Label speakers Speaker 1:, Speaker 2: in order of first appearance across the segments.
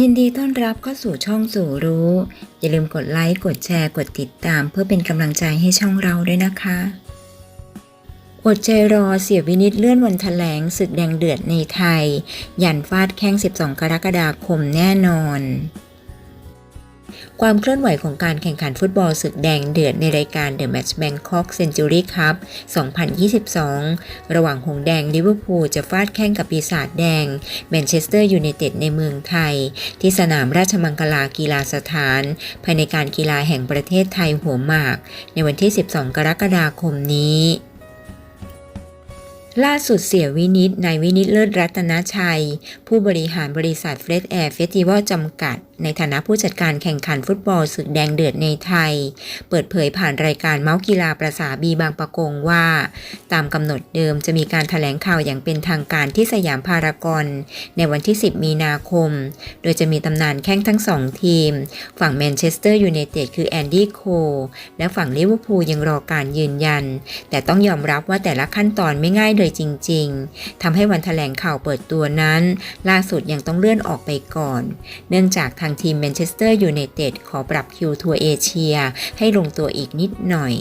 Speaker 1: ยินดีต้อนรับเข้าสู่ช่องสู่รู้ อย่าลืมกดไลค์กดแชร์กดติดตาม เพื่อเป็นกำลังใจให้ช่องเราด้วยนะคะ อดใจรอเสียวินิตเลื่อนวันแถลงศึกแดงเดือดในไทย ยันฟาดแข้ง 12 กรกฎาคมแน่นอน ความเคลื่อนไหวของการแข่งขันฟุตบอลศึกแดงเดือดในรายการ The Match Bangkok Century Cup 2022 ระหว่างหงแดงลิเวอร์พูลจะฟาดแข่งกับปีศาจแดงแมนเชสเตอร์ยูไนเต็ดในเมืองไทย ที่สนามราชมังคลากีฬาสถาน ภายในการกีฬาแห่งประเทศไทยหัวหมาก ในวันที่ 12 กรกฎาคมนี้ล่าสุดเสียวินิตนายวินิตเลิศรัตนชัย ผู้บริหารบริษัทเฟรดแอร์เฟสติวัลจำกัด ในฐานะผู้จัดการแข่งขันฟุตบอลศึกแดงเดือดในไทย เปิดเผยผ่านรายการเมาส์กีฬาประสาบีบางปะกงว่า ตามกำหนดเดิมจะมีการถแถลงข่าวอย่างเป็นทางการที่สยามพารากอนในวันที่ 10 มีนาคม โดยจะมีตำนานแข้งทั้งสองทีม ฝั่งแมนเชสเตอร์ยูไนเต็ดคือแอนดี้โคและฝั่งลิเวอร์พูลยังรอการยืนยัน แต่ต้องยอมรับว่าแต่ละขั้นตอนไม่ง่ายเลยจริง ๆทำให้วันแถลงข่าวเปิดตัวนั้น ล่าสุดยังต้องเลื่อนออกไปก่อน เนื่องจากทางทีมแมนเชสเตอร์ยูไนเต็ดขอปรับคิวทัวร์เอเชียให้ลงตัวอีกนิดหน่อย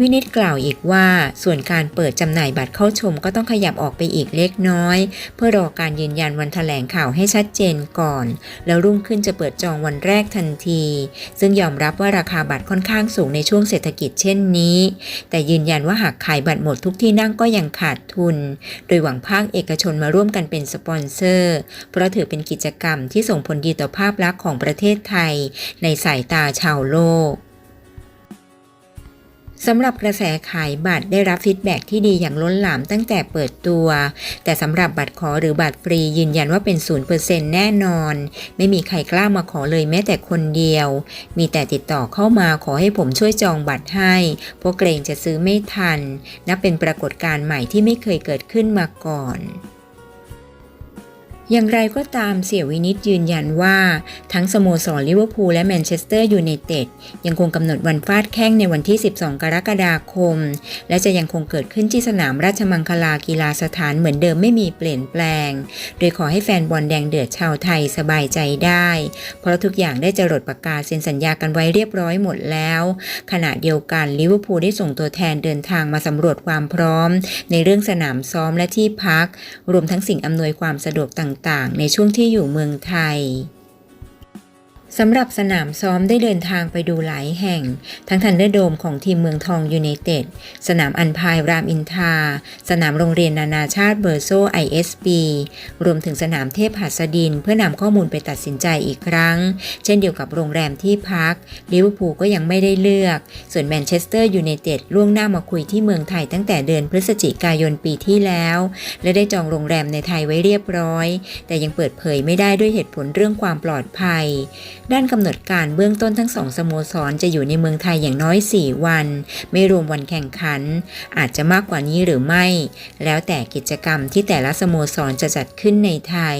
Speaker 1: วินิตกล่าวอีกว่า ส่วนการเปิดจำหน่ายบัตรเข้าชมก็ต้องขยับออกไปอีกเล็กน้อย เพื่อรอการยืนยันวันแถลงข่าวให้ชัดเจนก่อน แล้วรุ่งขึ้นจะเปิดจองวันแรกทันที ซึ่งยอมรับว่าราคาบัตรค่อนข้างสูงในช่วงเศรษฐกิจเช่นนี้ แต่ยืนยันว่าหากขายบัตรหมดทุกที่นั่งก็ยังขาดทุน โดยหวังภาคเอกชนมาร่วมกันเป็นสปอนเซอร์ เพราะถือเป็นกิจกรรมที่ส่งผลดีต่อภาพลักษณ์ของประเทศไทย ในสายตาชาวโลก สำหรับกระแสขายบัตรได้รับฟีดแบ็กที่ดีอย่างล้นหลามตั้งแต่เปิดตัว แต่สำหรับบัตรขอหรือบัตรฟรียืนยันว่าเป็น0%แน่นอน ไม่มีใครกล้ามาขอเลยแม้แต่คนเดียว มีแต่ติดต่อเข้ามาขอให้ผมช่วยจองบัตรให้ เพราะเกรงจะซื้อไม่ทัน นับเป็นปรากฏการณ์ใหม่ที่ไม่เคยเกิดขึ้นมาก่อน อย่างไรก็ตามเสี่ยวินิตยืนยันว่า ทั้งสโมสรลิเวอร์พูลและแมนเชสเตอร์ยูไนเต็ดยังคงกำหนดวันฟาดแข้งในวันที่ 12 กรกฎาคม และจะยังคงเกิดขึ้นที่สนามราชมังคลากีฬาสถานเหมือนเดิมไม่มีเปลี่ยนแปลง โดยขอให้แฟนบอลแดงเดือดชาวไทยสบายใจได้ เพราะทุกอย่างได้จรดปากกาเซ็นสัญญากันไว้เรียบร้อยหมดแล้ว ขณะเดียวกันลิเวอร์พูลได้ส่งตัวแทนเดินทางมาสำรวจความพร้อม ในเรื่องสนามซ้อมและที่พัก รวมทั้งสิ่งอำนวยความสะดวกต่างๆ ในช่วงที่อยู่เมืองไทย สำหรับสนามซ้อมได้เดินทางไปดูหลายแห่ง ทั้งทันเดอร์โดมของทีมเมืองทองยูไนเต็ด สนามอันพายรามอินทา สนามโรงเรียนนานาชาติเบอร์โซ ISB รวมถึงสนามเทพหัสดิน เพื่อนำข้อมูลไปตัดสินใจอีกครั้ง เช่นเดียวกับโรงแรมที่พักลิเวอร์พูลก็ยังไม่ได้เลือก ส่วนแมนเชสเตอร์ยูไนเต็ดล่วงหน้ามาคุยที่เมืองไทยตั้งแต่เดือนพฤศจิกายนปีที่แล้ว และได้จองโรงแรมในไทยไว้เรียบร้อย แต่ยังเปิดเผยไม่ได้ด้วยเหตุผลเรื่องความปลอดภัยด้านกำหนดการเบื้องต้นทั้งสองสโมสรจะอยู่ในเมืองไทยอย่างน้อย 4 วัน ไม่รวมวันแข่งขัน อาจจะมากกว่านี้หรือไม่ แล้วแต่กิจกรรมที่แต่ละสโมสรจะจัดขึ้นในไทย